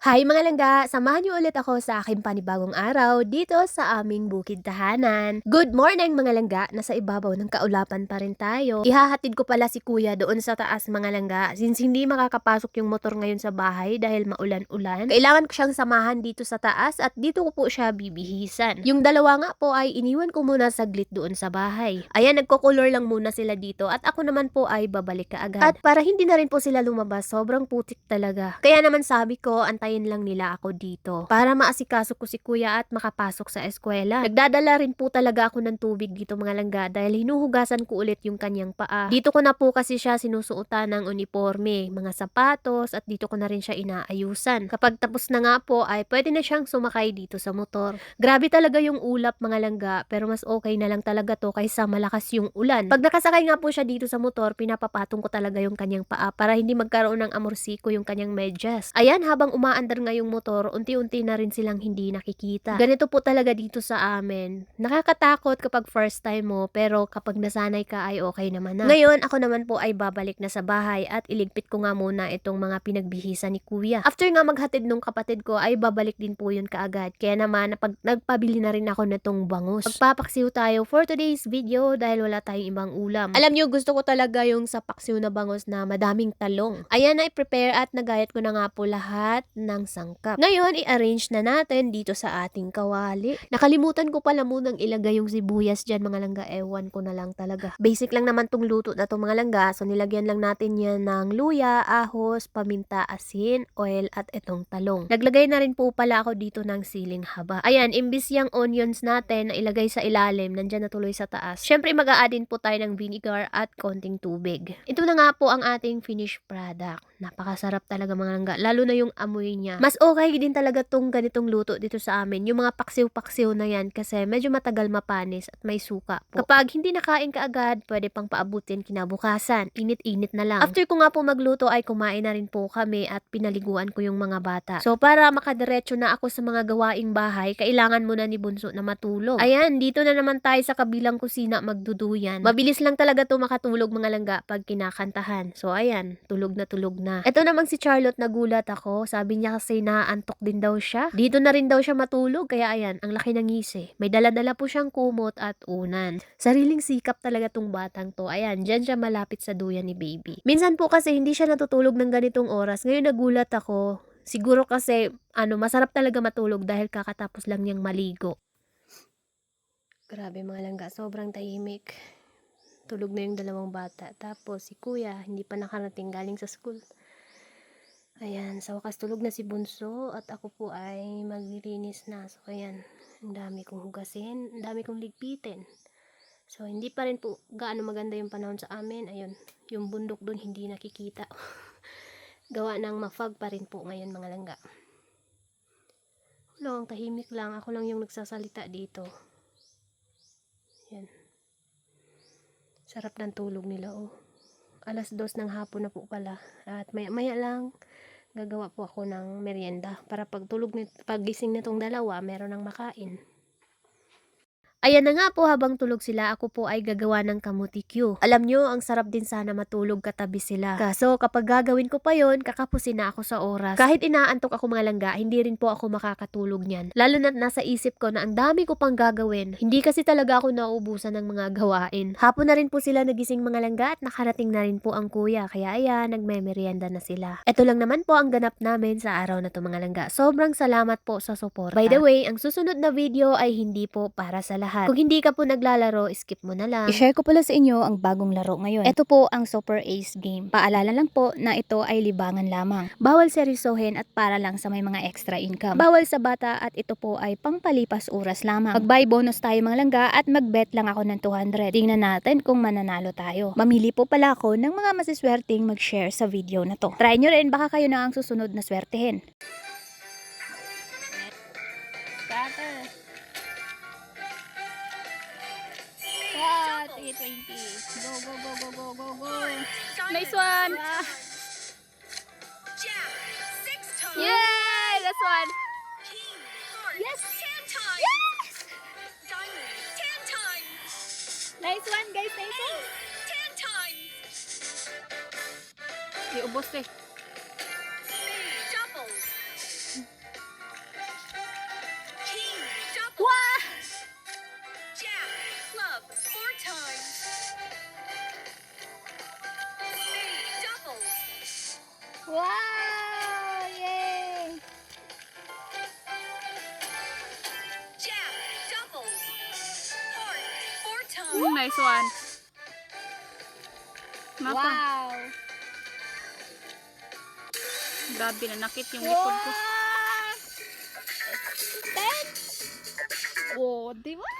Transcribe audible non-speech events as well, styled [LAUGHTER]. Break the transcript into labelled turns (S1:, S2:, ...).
S1: Hi mga langga! Samahan niyo ulit ako sa aking panibagong araw dito sa aming bukid tahanan. Good morning mga langga! Nasa ibabaw ng kaulapan pa rin tayo. Ihahatid ko pala si kuya doon sa taas mga langga since hindi makakapasok yung motor ngayon sa bahay dahil maulan-ulan. Kailangan ko siyang samahan dito sa taas at dito ko po siya bibihisan. Yung dalawa nga po ay iniwan ko muna saglit doon sa bahay. Ayan, nagko-color lang muna sila dito at ako naman po ay babalik ka agad. At para hindi na rin po sila lumabas, sobrang putik talaga. Kaya naman sabi ko, antayin lang nila ako dito para maasikaso ko si kuya at makapasok sa eskwela. Nagdadala rin po talaga ako ng tubig dito mga langga dahil hinuhugasan ko ulit yung kanyang paa. Dito ko na po kasi siya sinusuotan ng uniforme, mga sapatos at dito ko na rin siya inaayusan. Kapag tapos na nga po ay pwede na siyang sumakay dito sa motor. Grabe talaga yung ulap mga langga pero mas okay na lang talaga to kaysa malakas yung ulan. Pag nakasakay nga po siya dito sa motor, pinapapatong ko talaga yung kanyang paa para hindi magkaroon ng amorsiko yung kanyang medyas. Ayan, habang umaandar nga yung motor, unti-unti na rin silang hindi nakikita. Ganito po talaga dito sa amin. Nakakatakot kapag first time mo, pero kapag nasanay ka ay okay naman na. Ngayon, ako naman po ay babalik na sa bahay at iligpit ko nga muna itong mga pinagbihisan ni kuya. After nga maghatid nung kapatid ko, ay babalik din po yun kaagad. Kaya naman, napag, nagpabili na rin ako nitong bangus. Magpapaksiw tayo for today's video dahil wala tayong ibang ulam. Alam nyo, gusto ko talaga yung sa paksiw na bangus na madaming talong. Ayan na, i-prepare at nagayat ko na nga po lahat ng sangkap. Ngayon, i-arrange na natin dito sa ating kawali. Nakalimutan ko pala munang ilagay yung sibuyas dyan mga langga. Ewan ko na lang talaga. Basic lang naman tong luto na tong mga langga. So, nilagyan lang natin yan ng luya, ahos, paminta, asin, oil, at itong talong. Naglagay na rin po pala ako dito ng siling haba. Ayan, imbis yung onions natin na ilagay sa ilalim, nandyan na tuloy sa taas. Siyempre, mag a din po tayo ng vinegar at konting tubig. Ito na nga po ang ating finished product. Napakasarap talaga mga langga. Lalo na yung amoy niya. Mas okay din talaga tong ganitong luto dito sa amin. Yung mga paksiw-paksiw na yan kasi medyo matagal mapanis at may suka po. Kapag hindi nakain ka agad, pwede pang paabutin kinabukasan. Init-init na lang. After ko nga po magluto ay kumain na rin po kami at pinaliguan ko yung mga bata. So para makadiretso na ako sa mga gawaing bahay, kailangan muna ni Bunso na matulog. Ayan, dito na naman tayo sa kabilang kusina magduduyan. Mabilis lang talaga to makatulog mga langga pag kinakantahan. So ayan, tulog na tulog na. Ito namang si Charlotte nagulat ako. Sabi niya kasi naantok din daw siya. Dito na rin daw siya matulog kaya ayan, ang laki ng ngisi. May dala-dala po siyang kumot at unan. Sariling sikap talaga tong batang to. Ayan, dyan siya malapit sa duyan ni baby. Minsan po kasi hindi siya natutulog ng ganitong oras. Ngayon nagulat ako. Siguro kasi ano, masarap talaga matulog dahil kakatapos lang niyang maligo. Grabe mga langga, sobrang tahimik. Tulog na yung dalawang bata. Tapos si kuya, hindi pa nakarating galing sa school. Ayan, sa wakas tulog na si Bunso at ako po ay maglilinis na. So ayan, ang dami kong hugasin, ang dami kong ligpitin. So hindi pa rin po gaano maganda yung panahon sa amin. Ayun, yung bundok doon hindi nakikita. [LAUGHS] Gawa ng mafag pa rin po ngayon mga langga. Wala, ang tahimik lang. Ako lang yung nagsasalita dito. Yan. Sarap ng tulog nila, oh. Alas dos ng hapon na po pala. At maya, maya lang, gagawa po ako ng merienda. Para pagtulog, ni, pagising nitong dalawa, meron ng makain. Ayan na nga po habang tulog sila, ako po ay gagawa ng kamuti Q. Alam nyo, ang sarap din sana matulog katabi sila. Kaso kapag gagawin ko pa yon, kakapusin na ako sa oras. Kahit inaantok ako mga langga, hindi rin po ako makakatulog niyan. Lalo na nasa isip ko na ang dami ko pang gagawin. Hindi kasi talaga ako nauubusan ng mga gawain. Hapon na rin po sila nagising mga langga at nakarating na rin po ang kuya. Kaya ayan, nagme-merienda na sila. Ito lang naman po ang ganap namin sa araw na to mga langga. Sobrang salamat po sa support. By the way, ang susunod na video ay hindi po para sa lahat. Kung hindi ka po naglalaro, skip mo na lang.
S2: I-share ko pala sa inyo ang bagong laro ngayon. Ito po ang Super Ace game. Paalala lang po na ito ay libangan lamang. Bawal seryosohin at para lang sa may mga extra income. Bawal sa bata at ito po ay pangpalipas oras lamang. Mag-buy bonus tayo mga langga at mag-bet lang ako ng 200. Tingnan natin kung mananalo tayo. Mamili po pala ako ng mga masiswerteng mag-share sa video na to. Try nyo rin baka kayo na ang susunod na swertehin. Go, go, go, go, go, go, go. Nice one.
S3: Yeah.
S2: Yay! One. Yes! Yes! Nice one, guys. Nice one.
S3: Iubos eh.
S2: Wow! Jack, club,
S3: four times.
S2: Wow! Yay!
S3: Jack, double. Heart, four times.
S4: Mm, nice one. Napa,
S2: Wow!
S4: grabe na nakit yung likod ko.
S2: Ten! Oh, di ba?